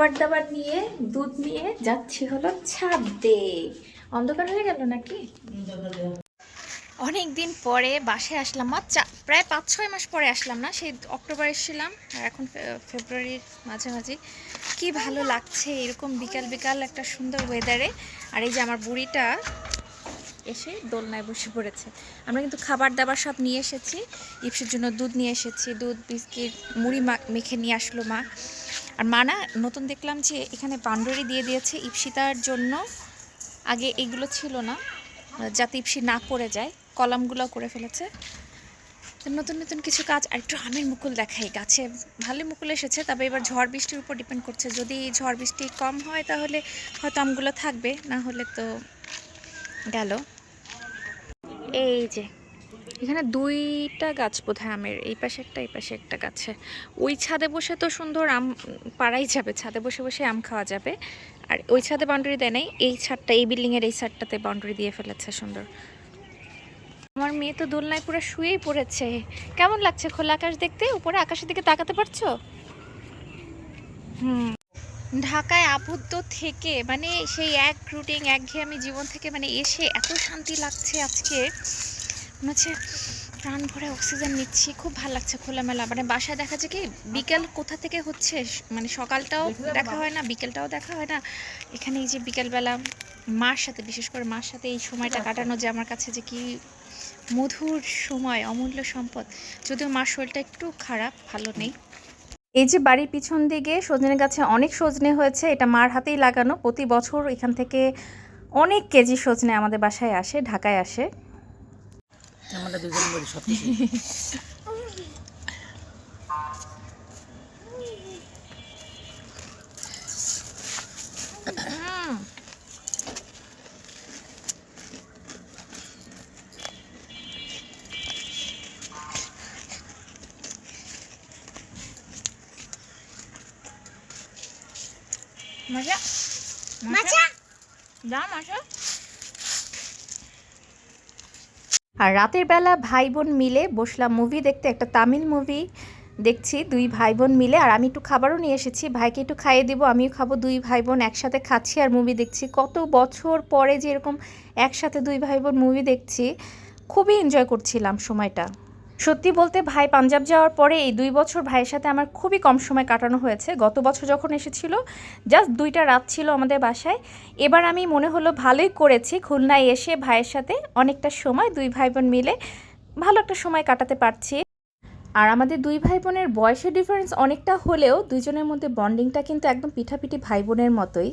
খাবার দাবার নিয়ে, দুধ নিয়ে যাচ্ছি হলো ছাদে অন্ধকার হয়ে গেল নাকি? অনেক দিন পরে বাসায় আসলাম। মা প্রায় পাঁচ, ছয় মাস পরে আসলাম না, সেই অক্টোবর এসেছিলাম। আর এখন ফেব্রুয়ারির মাঝামাঝি। কি ভালো লাগছে এরকম বিকাল বিকাল একটা সুন্দর ওয়েদারে আর এই যে আমার বুড়িটা এসে দোলনায় বসে পড়েছে। আমরা কিন্তু খাবার দাবার সব নিয়ে এসেছি। ইপসের জন্য দুধ নিয়ে এসেছি। দুধ, বিস্কিট, মুড়ি মেখে নিয়ে আসলো মা। আর মা না, নতুন দেখলাম যে এখানে বান্ডরি দিয়ে দিয়েছে ইপসিতার জন্য। আগে এগুলো ছিল না, যাতে ইপসি না পড়ে যায়, কলামগুলো করে ফেলেছে। নতুন নতুন কিছু কাজ, আর একটু আমের মুকুল দেখাই। গাছে ভালো মুকুল এসেছে, তবে এবার ঝড় বৃষ্টির উপর ডিপেন্ড করছে। যদি ঝড় বৃষ্টি কম হয়, তাহলে হয়তো আমগুলো থাকবে, না হলে তো গেল। এই যে এখানে দুইটা গাছ বোধহয় আমের, এই পাশে একটা, এই পাশে একটা গাছে। ওই ছাদে বসে তো সুন্দর আম পাড়াই যাবে, ছাদে বসে বসে আম খাওয়া যাবে। আর ওই ছাদে বাউন্ডারি দেয় নাই, এই ছাদটা, এই বিল্ডিংয়ের এই ছাদটাতে বাউন্ডারি দিয়ে ফেলেছে, সুন্দর। আমার মেয়ে তো দোলনায় পুরো শুয়েই পড়েছে। কেমন লাগছে খোলা আকাশ দেখতে? উপরে আকাশের দিকে তাকাতে পারছ? হুম। ঢাকায় আবদ্ধ থেকে মানে সেই এক রুটিন একঘেয়েমি জীবন থেকে মানে এসে এত শান্তি লাগছে আজকে। মনে হচ্ছে প্রাণ ভরে অক্সিজেন নিচ্ছি। খুব ভালো লাগছে খোলামেলা। মানে বাসায় দেখা যায় কি, বিকেল কোথা থেকে হচ্ছে? মানে সকালটাও দেখা হয় না, বিকেলটাও দেখা হয় না। এখানে এই যে বিকেলবেলা মার সাথে, বিশেষ করে মার সাথে এই সময়টা কাটানো যে আমার কাছে যে কি মধুর সময়, অমূল্য সম্পদ। যদিও মার শরীরটা একটু খারাপ, ভালো নেই। এই যে বাড়ির পিছন দিকে সজনে গাছে অনেক সজনে হয়েছে, এটা মার হাতেই লাগানো। প্রতি বছর এখান থেকে অনেক কেজি সজনে আমাদের বাসায় আসে, ঢাকায় আসে। আমরা দুজন বলি সব কিছু মজা মজা দাম আসো আর রাতের বেলা ভাই বোন মিলে বসলাম মুভি দেখতে, একটা তামিল মুভি দেখছি, দুই ভাই বোন মিলে। আর আমি একটু খাবারও নিয়ে এসেছি, ভাইকে একটু খাইয়ে দিব, আমিও খাব, দুই ভাই বোন একসাথে খাচ্ছি আর মুভি দেখছি। কত বছর পরে যে এরকম একসাথে দুই ভাই বোন মুভি দেখছি, খুবই এনজয় করছিলাম সময়টা। সত্যি বলতে ভাই পাঞ্জাব যাওয়ার পরে এই দুই বছর ভাইয়ের সাথে আমার খুবই কম সময় কাটানো হয়েছে। গত বছর যখন এসেছিল জাস্ট দুইটা রাত ছিল আমাদের বাসায়। এবার আমি মনে হলো ভালোই করেছি, খুলনায় এসে ভাইয়ের সাথে অনেকটা সময়, দুই ভাই বোন মিলে ভালো একটা সময় কাটাতে পারছি। আর আমাদের দুই ভাই বোনের বয়সের ডিফারেন্স অনেকটা হলেও দুইজনের মধ্যে বন্ডিংটা কিন্তু একদম পিঠাপিঠি ভাই বোনের মতোই।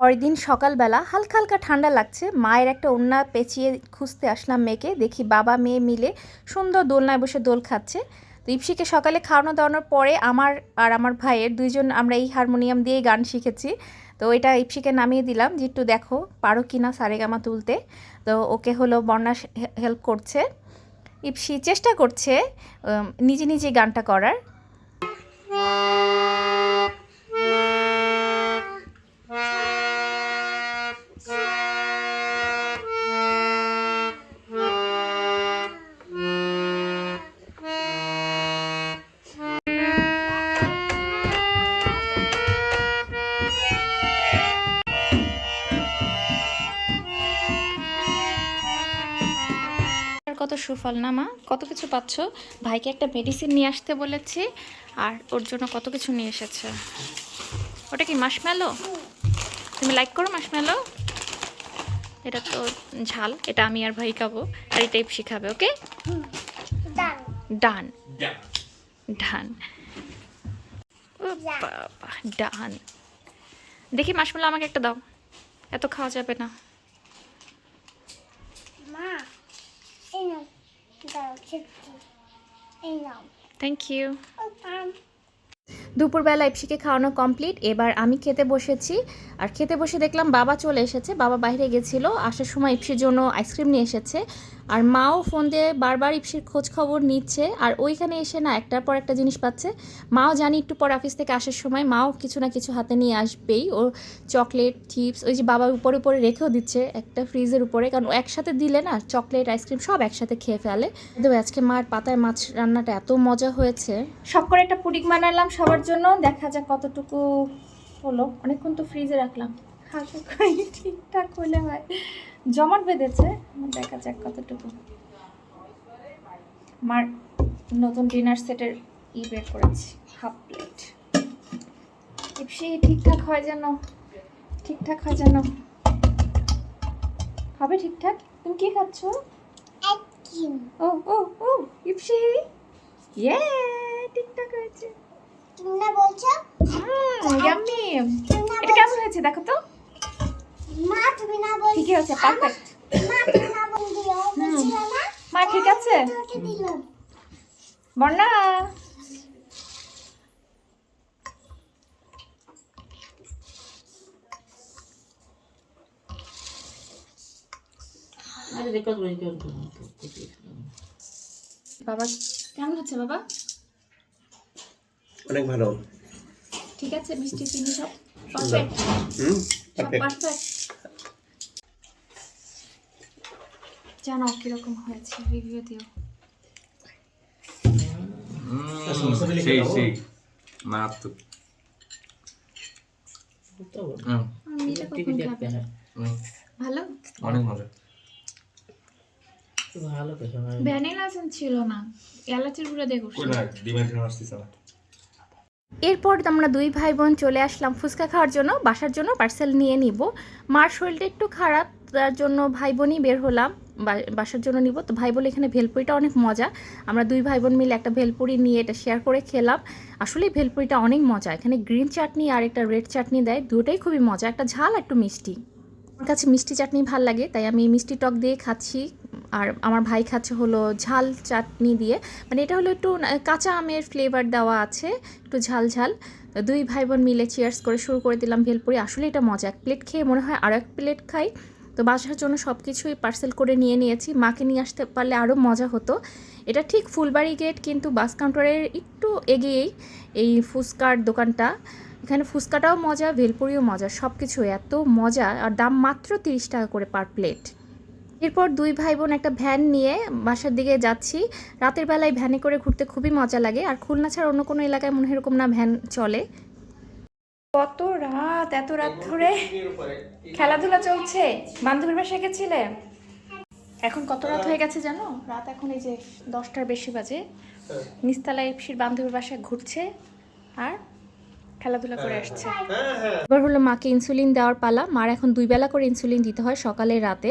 পরের দিন সকালবেলা হালকা হালকা ঠান্ডা লাগছে। মায়ের একটা ওড়না পেঁচিয়ে খুঁজতে আসলাম মেয়েকে। দেখি বাবা মেয়ে মিলে সুন্দর দোলনায় বসে দোল খাচ্ছে। তো ইপসিকে সকালে খাওয়ানো দাওয়ানোর পরে আমার আর আমার ভাইয়ের দুইজন আমরা এই হারমোনিয়াম দিয়েই গান শিখেছি। তো এটা ইপসিকে নামিয়ে দিলাম যে, একটু দেখো, পারো কি না সারেগামা তুলতে? তো ওকে হলো বর্ণা হেল্প করছে। ইপসি চেষ্টা করছে নিজে নিজে গানটা করার। আর কত সুফল না মা কত কিছু পাচ্ছ? ভাইকে একটা মেডিসিন নিয়ে আসতে বলেছি আর ওর জন্য কত কিছু নিয়ে এসেছে। ওটা কি মাসমেলো তুমি লাইক করো মাসমেলো এটা তো ঝাল এটা আমি আর ভাই খাব আর এটাই শিখাবে ওকে? ডান। ডান। ডান। দেখি মাসমেলো আমাকে একটা দাও। এত খাওয়া যাবে না। মা দাও খেতে এই নাও থ্যাংক ইউ ও পাম দুপুরবেলা ইপসিকে খাওয়ানো কমপ্লিট। এবার আমি খেতে বসেছি। আর খেতে বসে দেখলাম বাবা চলে এসেছে। বাবা বাইরে গেছিল। আসার সময় ইপসির জন্য আইসক্রিম নিয়ে এসেছে। আর মাও ফোন দিয়ে বারবার ইপসির খোঁজ খবর নিচ্ছে। আর ওইখানে এসে না একটার পর একটা জিনিস পাচ্ছে। মাও জানি একটু পর অফিস থেকে আসার সময় মাও কিছু না কিছু হাতে নিয়ে আসবেই। ও চকলেট, চিপস, ওই যে বাবা উপরে উপরে রেখেও দিচ্ছে একটা ফ্রিজের উপরে। কারণ একসাথে দিলে না চকলেট, আইসক্রিম সব একসাথে খেয়ে ফেলে। কিন্তু আজকে মার পাতায় মাছ রান্নাটা এত মজা হয়েছে। সব করে একটা পুডিং বানালাম সবার জন্য দেখা যাক কতটুকু হলো। অনেকক্ষণ তো ফ্রিজে রাখলাম। আশা করি ঠিকঠাক হলে হয়। জমাট বেঁধেছে দেখা যাক কতটুকু। আমার নতুন ডিনার সেটের ই বের করেছি হাফ প্লেট ইপসি ঠিকঠাক হয় যেন ঠিকঠাক হয় যেন। হবে ঠিকঠাক? তুমি কি খাচ্ছ? ও ও ও ইপসি। ইয়ে তুমি না বলছো ইয়াম্মি এটা কেমন হয়েছে দেখো তো। মা তুমি না বল ঠিকই হয়েছে পারফেক্ট মা তুমি না বলছিল মা ঠিক আছে। বর্ণা। বাবা কেমন হচ্ছে বাবা? অনেক ভালো। ঠিক আছে মিষ্টি চিনি সব পারফেক্ট হুম পারফেক্ট পারফেক্ট জানাও কীরকম হয়েছে রিভিউ দিও। সেই সেই। মারাত্মক। হয় ভালো? অনেক মজা ভ্যানিলা ছিল না। এলাচির গুঁড়ো দিয়ে করছি। ডিমের জন্য আসতেছে না। এরপর আমরা দুই ভাই বোন চলে আসলাম ফুচকা খাওয়ার জন্য, বাসার জন্য পার্সেল নিয়ে নিব। মার শরীরটা একটু খারাপ, তার জন্য ভাই বোনই বের হলাম বাসার জন্য নিব। তো ভাই বলে এখানে ভেলপুরিটা অনেক মজা। আমরা দুই ভাই বোন মিলে একটা ভেলপুরি নিয়ে এটা শেয়ার করে খেলাম। আসলে ভেলপুরিটা অনেক মজা। এখানে গ্রিন চাটনি আর একটা রেড চাটনি দেয়, দুটোই খুবই মজা। একটা ঝাল, একটু মিষ্টি। আমার কাছে মিষ্টি চাটনি ভালো লাগে, তাই আমি মিষ্টি টক দিয়ে খাচ্ছি। আর আমার ভাই খাচ্ছে হলো ঝাল চাটনি দিয়ে। মানে এটা হলো একটু কাঁচা আমের ফ্লেভার দেওয়া আছে, একটু ঝাল ঝাল। দুই ভাই বোন মিলে চিয়ার্স করে শুরু করে দিলাম ভেলপুরি। আসলে এটা মজা, এক প্লেট খেয়ে মনে হয় আরও এক প্লেট খাই। তো বাসার জন্য সব কিছুই পার্সেল করে নিয়ে নিয়েছি। মাকে নিয়ে আসতে পারলে আরও মজা হতো। এটা ঠিক ফুলবাড়ি গেট কিন্তু বাস কাউন্টারের একটু এগিয়েই এই ফুচকার দোকানটা। এখানে ফুচকাটাও মজা, ভেলপুরিও মজা সব কিছু এত মজা। আর দাম মাত্র তিরিশ টাকা করে পার প্লেট। এরপর দুই ভাই বোন একটা ভ্যান নিয়ে বাসার দিকে যাচ্ছি। রাতের বেলায় ভ্যানে করে ঘুরতে খুবই মজা লাগে। আর খুলনা ছাড়া অন্য কোনো এলাকায় মনে এরকম না ভ্যান চলে। কত রাত, এত রাত ধরে খেলাধুলা চলছে। বান্ধবীর বাসায় গেছিলে? এখন কত রাত হয়ে গেছে জানো? রাত এখন এই যে দশটার বেশি বাজে। নিস্তালায় বান্ধবীর বাসায় ঘুরছে। আর খেলাধুলা করে আসছে। এবার হলো মাকে ইনসুলিন দেওয়ার পালা। মার এখন দুই বেলা করে ইনসুলিন দিতে হয় সকালে রাতে।